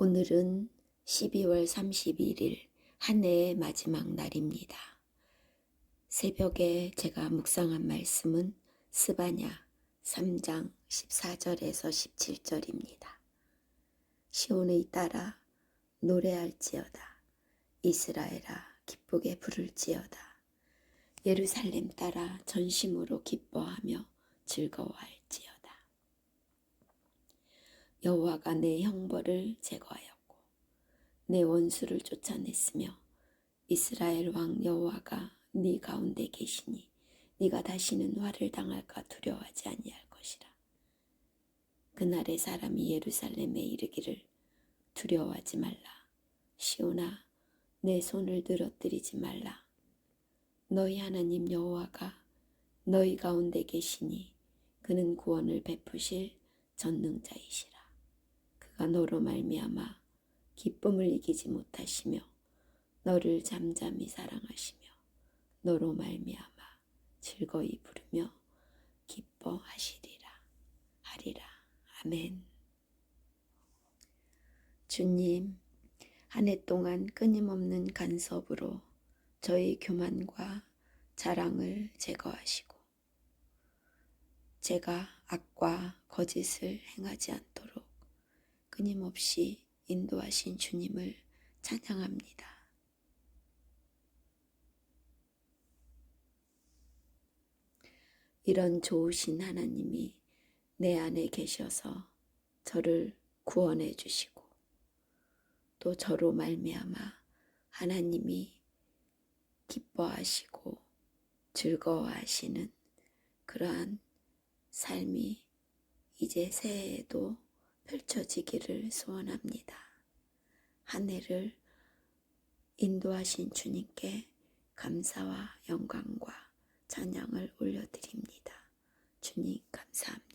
오늘은 12월 31일 한 해의 마지막 날입니다. 새벽에 제가 묵상한 말씀은 스바냐 3장 14절에서 17절입니다. 시온의 따라 노래할지어다. 이스라엘아 기쁘게 부를지어다. 예루살렘 따라 전심으로 기뻐하며 즐거워할지어다. 여호와가 내 형벌을 제거하였고 내 원수를 쫓아냈으며 이스라엘 왕 여호와가 네 가운데 계시니 네가 다시는 화를 당할까 두려워하지 아니할 것이라. 그날의 사람이 예루살렘에 이르기를 두려워하지 말라. 시온아 내 손을 늘어뜨리지 말라. 너희 하나님 여호와가 너희 가운데 계시니 그는 구원을 베푸실 전능자이시라. 그가 너로 말미암아 기쁨을 이기지 못하시며 너를 잠잠히 사랑하시며 너로 말미암아 즐거이 부르며 기뻐하시리라 하리라 아멘. 주님 한 해 동안 끊임없는 간섭으로 저희 교만과 자랑을 제거하시고 제가 악과 거짓을 행하지 않도록 끊임없이 인도하신 주님을 찬양합니다. 이런 좋으신 하나님이 내 안에 계셔서 저를 구원해 주시고 또 저로 말미암아 하나님이 기뻐하시고 즐거워하시는 그러한 삶이 이제 새해에도 펼쳐지기를 소원합니다. 한 해를 인도하신 주님께 감사와 영광과 찬양을 올려드립니다. 주님 감사합니다.